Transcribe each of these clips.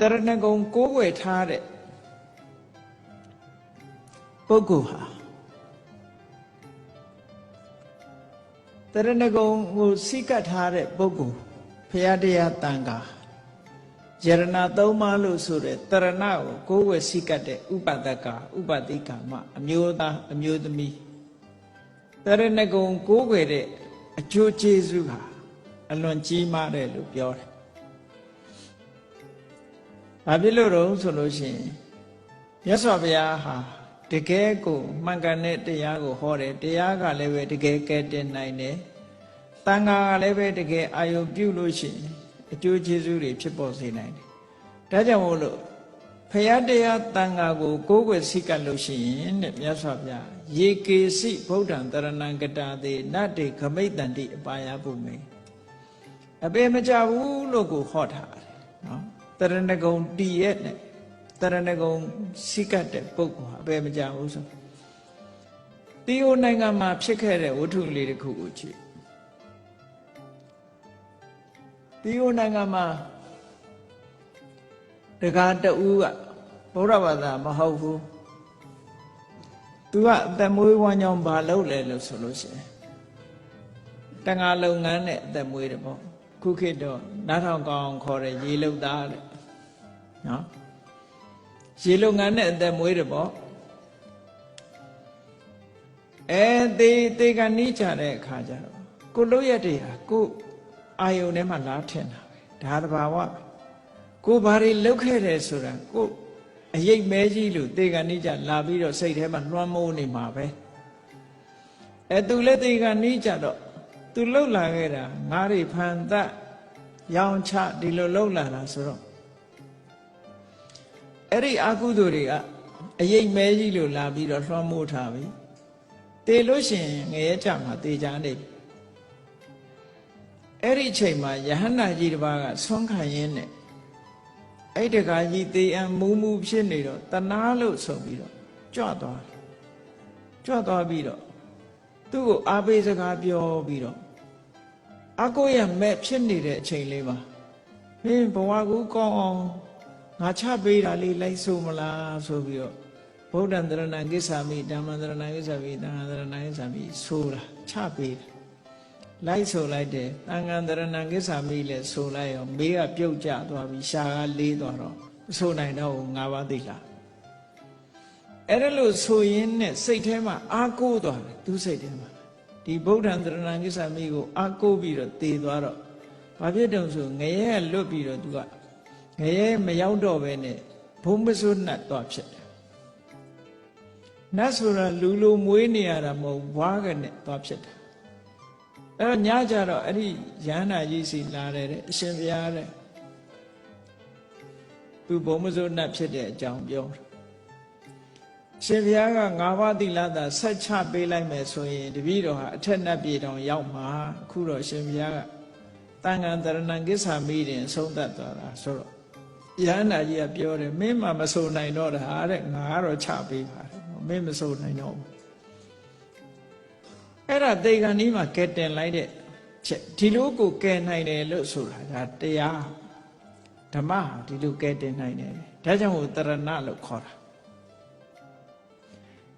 တရဏဂုံကိုးကွယ်ထားတဲ့ပုဂ္ဂိုလ်ဟာတရဏဂုံကိုစိတ်ကပ်ထားတဲ့ပုဂ္ဂိုလ်ဖရာတရားတန်ခါယရဏသုံးပါးလို့ဆိုတဲ့တရဏကိုကိုးကွယ်စိတ်ကပ်တဲ့ဥပဒကဥပတိကမအမျိုးသားအမျိုးသမီးတရဏဂုံကိုးကွယ်တဲ့အကျိုးကျေးဇူးဟာအလွန်ကြီးမားတယ်လို့ပြောတယ်။ ဘာဖြစ်လို့တော့ဆိုလို့ရှိရင်မြတ်စွာဘုရားဟာတကယ်ကိုမှန်ကန်တဲ့တရားကိုဟောတယ်တရားကလည်းပဲတကယ်ကဲတင်နိုင်တယ်။တန်ခါကလည်းပဲတကယ်အာယုံပြုလို့ရှိရင်အကျိုးကျေးဇူးတွေဖြစ်ပေါ်စေနိုင်တယ်။ဒါကြောင့်မို့လို့ဖရာတရားတန်ခါကိုကိုးကွယ်စိတ်ကပ်လို့ရှိရင်တဲ့မြတ်စွာဘုရားယေကေစိဗုဒ္ဓံတရဏံကတာတိနတ္တေခမိတ်တန္တိအပါယဘုမေအပေမကြဘူးလို့ကိုဟောထားတယ်နော် တရဏဂုံတည်ရဲ့နဲ့တရဏဂုံစိကတ်တဲ့ပုဂ္ဂိုလ်ဟာအပဲမကြဘူးဆိုတီယိုနိုင်ငံမှာဖြစ်ခဲ့တဲ့ဝတ္ထုလေးတစ်ခုကိုကြည့်တီယိုနိုင်ငံမှာတကားတဦးကဘုရားဘာသာမဟုတ်ဘူးသူကအသက်မွေးဝမ်းကြောင်းဘာလုပ်လဲလို့ဆိုလို့ရှိရင်တန်ဃာလုပ်ငန်းနဲ့အသက်မွေးတယ်ပေါ့ ခုခေတ်တော့နားထောင်ကောင်းခေါ်တဲ့ရေလုတ်သားတဲ့နော်ရေလုပ်ငန်းနဲ့အသက်မွေးတယ်ပေါ့အဲတေတေကနီးကြတဲ့အခါကျတော့ကိုလို့ရတဲ့ဟာကိုအာယုန်ထဲမှာလားထင်တာပဲဒါတဘာဝကိုဘာတွေလုတ်ခဲ့တယ်ဆိုတာကိုအယိတ်မဲကြီးလို့တေကနီးကြလာပြီးတော့စိတ်ထဲမှာလွှမ်းမိုးနေမှာပဲအဲသူလည်းတေကနီးကြတော့ သူလှုပ်လာခဲ့တာငါးတွေဖန်သက်ရောင်ချဒီလိုလှုပ်လာတာဆိုတော့အဲ့ဒီအကုသိုလ်တွေကအယိတ်မဲကြီးလို့လာပြီးတော့လွှမ်းမိုးထားပြီတေလို့ရှိရင်ငရဲကြမှာတေချာနေပြီအဲ့ဒီအချိန်မှာယဟန္တာကြီးတစ်ပါးကဆွမ်းခံရင်းနဲ့အဲ့တကာကြီးတေအံမူးမူးဖြစ်နေတော့တနာလို့ဆိုပြီးတော့ကြွသွားတယ်ကြွသွားပြီးတော့သူ့ကိုအားပေးစကားပြောပြီးတော့ အကိုရမဲ့ဖြစ်နေတဲ့အချိန်လေးမှာမင်းဘဝကူကောင်းအောင်ငါချပေးတာလေးလိုက်ဆိုမလားဆိုပြီးတော့ဗုဒ္ဓံတရဏကိစ္ဆာမိဓမ္မံတရဏကိစ္ဆာမိသံဃာတရဏကိစ္ဆာမိဆိုတာချပေးတယ်လိုက်ဆိုလိုက်တယ်သံဃာတရဏကိစ္ဆာမိလည်းဆိုလိုက်ရောမေးကပြုတ်ကျသွားပြီးရှာကလေးသွားတော့မဆိုနိုင်တော့ဘူးငါးပါးသိလားအဲ့ဒါလို့ဆိုရင်းနဲ့စိတ်ထဲမှာအာကိုးသွားတယ်သူစိတ်ထဲမှာ ဒီဗုဒ္ဓံတရဏကိစ္ဆာမိကိုအာကိုးပြီးတော့တည်သွားတော့ဘာဖြစ်တုံဆိုငရဲကလွတ်ပြီးတော့သူကငရဲမရောက်တော့ပဲနဲ့ဘုံမစိုးနှတ်တော့ဖြစ်တယ်နတ်ဆိုတာလူလိုမွေးနေရတာမဟုတ်ဘွားကနဲ့တော့ဖြစ်တယ်အဲ့တော့ညကြတော့အဲ့ဒီရဟန္တာကြီးစီလာတယ်တဲ့အရှင်ဘုရားတဲ့သူဘုံမစိုးနှတ်ဖြစ်တဲ့အကြောင်းပြောတယ် ရှင်ဘုရားကငါးပါးသီလသာဆက်ချပေးလိုက်မယ်ဆိုရင်တပည့်တော်ဟာအထက်နတ်ပြည်တော်ရောက်မှာအခုတော့ရှင်ဘုရားကတန်ခါတရဏံကိစ္ဆာမိတင်ဆုံးသက်သွားတာဆိုတော့ယဟန္တာကြီးကပြောတယ်မင်းမှမဆိုနိုင်တော့တာတဲ့ငါကတော့ချပေးပါတယ်မင်းမဆိုနိုင်တော့ဘူးအဲ့ဒါတေဂန်ကြီးမှာကဲတင်လိုက်တဲ့ချက်ဒီလိုကိုကဲနိုင်တယ်လို့ဆိုတာဒါတရားဓမ္မဟာဒီလိုကဲတင်နိုင်တယ်ဒါကြောင့်မို့တရဏလို့ခေါ်တာ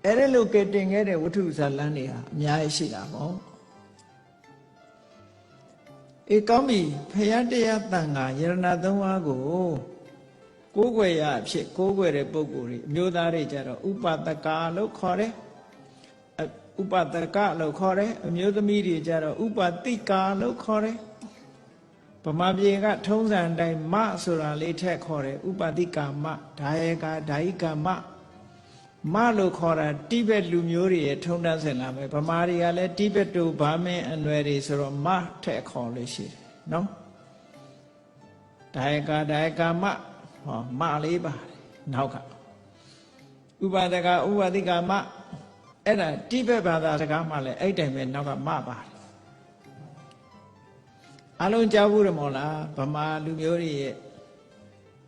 အဲ့ဒါလို့ကဲတင်ခဲ့တဲ့ဝတ္ထုဇာလန်းတွေဟာအများကြီးရှိတာပေါ့အေးကောင်းပြီဖယားတရားတန်ခါယရဏသုံးပါးကိုကိုးကွယ်ရအဖြစ်ကိုးကွယ်တဲ့ပုဂ္ဂိုလ်တွေအမျိုးသားတွေကြတော့ဥပတကာလို့ခေါ်တယ်ဥပတကလို့ခေါ်တယ်အမျိုးသမီးတွေကြတော့ဥပတိကာလို့ခေါ်တယ်ဗမာပြည်ကထုံးစံတိုင်းမဆိုတာလေးထက်ခေါ်တယ်ဥပတိကာမဒါယေကာဓာယိကာမ မလို့ခေါ်တာတိဘက်လူမျိုးတွေရဲ့ထုံးတမ်းစင်လာမယ်ဗမာတွေကလည်းတိဘက်တို့ဗာမင်းအနွယ်တွေဆိုတော့မထက်ခေါ်လို့ရှိတယ်နော်ဒါယေကာဒါယေကာမဟောမလေးပါတယ်နောက်ကဥပဒကဥပတိကာမအဲ့ဒါတိဘက်ဘာသာစကားမှလည်းအဲ့တိုင်ပဲနောက်ကမပါတယ်အလုံးကြားဘူးရမောလားဗမာလူမျိုးတွေရဲ့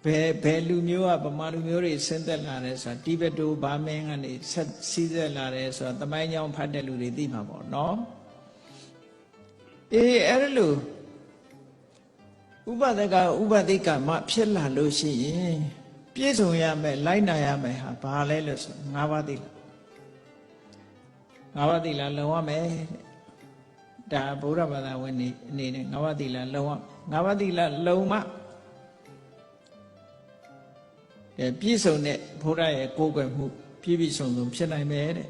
ဘယ်ဘယ်လူမျိုးကဗမာလူမျိုးတွေဆင်းသက်လာတယ်ဆိုတာတိဘက်တို့ဗာမင်းကနေဆက်စီးသက်လာတယ်ဆိုတာတမိုင်းကြောင်ဖတ်တဲ့လူတွေသိမှာပေါ့နော်အေးအဲ့ဒါလို့ဥပဒကဥပဒိကမဖြစ်လာလို့ရှိရင်ပြည့်စုံရမယ်လိုက်နာရမယ်ဟာဘာလဲလို့ဆို၅ပါးသီလ၅ပါးသီလလုံရမယ်တဲ့ဒါဗုဒ္ဓဘာသာဝင်နေအနေနဲ့၅ပါးသီလလုံရ၅ပါးသီလလုံမှတဲ့ ပြည့်စုံတဲ့ဘုရားရဲ့ကိုယ်ကွယ်မှုပြည့်ပြည့်စုံစုံဖြစ်နိုင်မယ်တဲ့